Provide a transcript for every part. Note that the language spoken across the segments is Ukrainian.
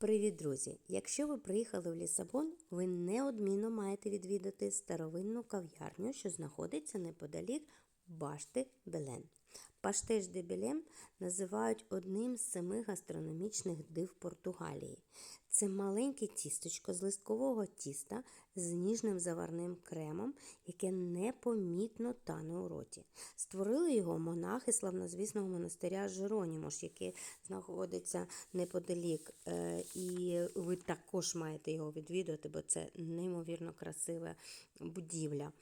Привіт, друзі! Якщо ви приїхали в Лісабон, ви неодмінно маєте відвідати старовинну кав'ярню, що знаходиться неподалік Башти Белен. Паштеш де Белем називають одним з семи гастрономічних див Португалії. Це маленьке тістечко з листкового тіста з ніжним заварним кремом, яке непомітно тане у роті. Створили його монахи славнозвісного монастиря Жеронімош, який знаходиться неподалік. Е, І ви також маєте його відвідувати, бо це неймовірно красива будівля.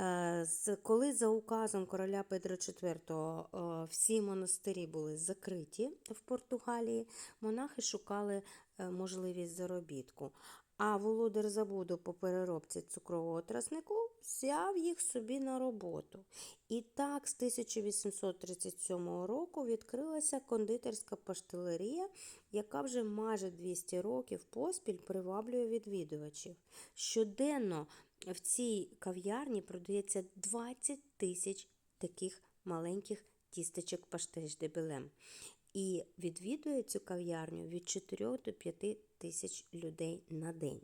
Е, Коли за указом короля Петра IV е, всі монастирі були закриті в Португалії, монахи шукали е, можливість заробітку. А володар забуду по переробці цукрового траснику взяв їх собі на роботу. І так з 1837 року відкрилася кондитерська паштелерія, яка вже майже 200 років поспіль приваблює відвідувачів. Щоденно в цій кав'ярні продається 20 тисяч таких маленьких тістечок паштеж де белем. І відвідує цю кав'ярню від 4 до 5 тисяч людей на день.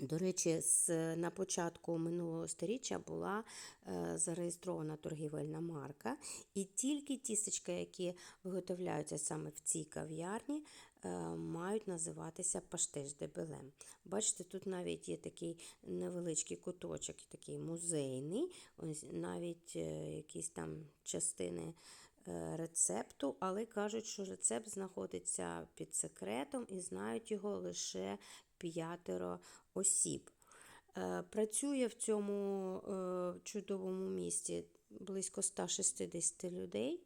До речі, з, на початку минулого сторіччя була е, зареєстрована торгівельна марка, і тільки тістечка, які виготовляються саме в цій кав'ярні, е, мають називатися паштеш де белем. Бачите, тут навіть є такий невеличкий куточок, такий музейний, ось навіть е, якісь там частини е, рецепту, але кажуть, що рецепт знаходиться під секретом і знають його лише п'ятеро осіб. Е, Працює в цьому е, чудовому місті близько 160 людей,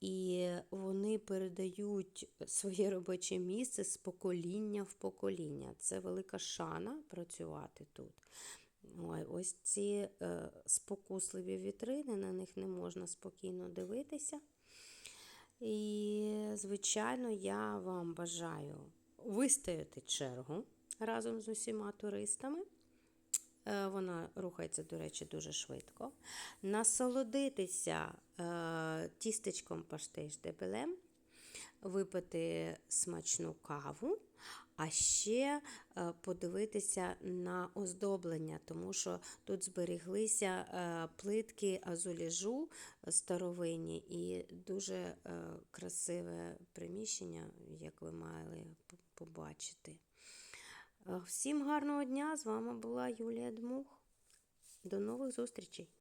і вони передають своє робоче місце з покоління в покоління. Це велика шана працювати тут. Ой, ось ці е, спокусливі вітрини, на них не можна спокійно дивитися. І, звичайно, я вам бажаю вистояти чергу разом з усіма туристами. Е, Вона рухається, до речі, дуже швидко. Насолодитися е, тістечком паштеш де белем, випити смачну каву, а ще е, подивитися на оздоблення, тому що тут зберіглися плитки азуліжу старовинні і дуже красиве приміщення, як ви мали побачити. Е, Всім гарного дня! З вами була Юлія Дмух. До нових зустрічей!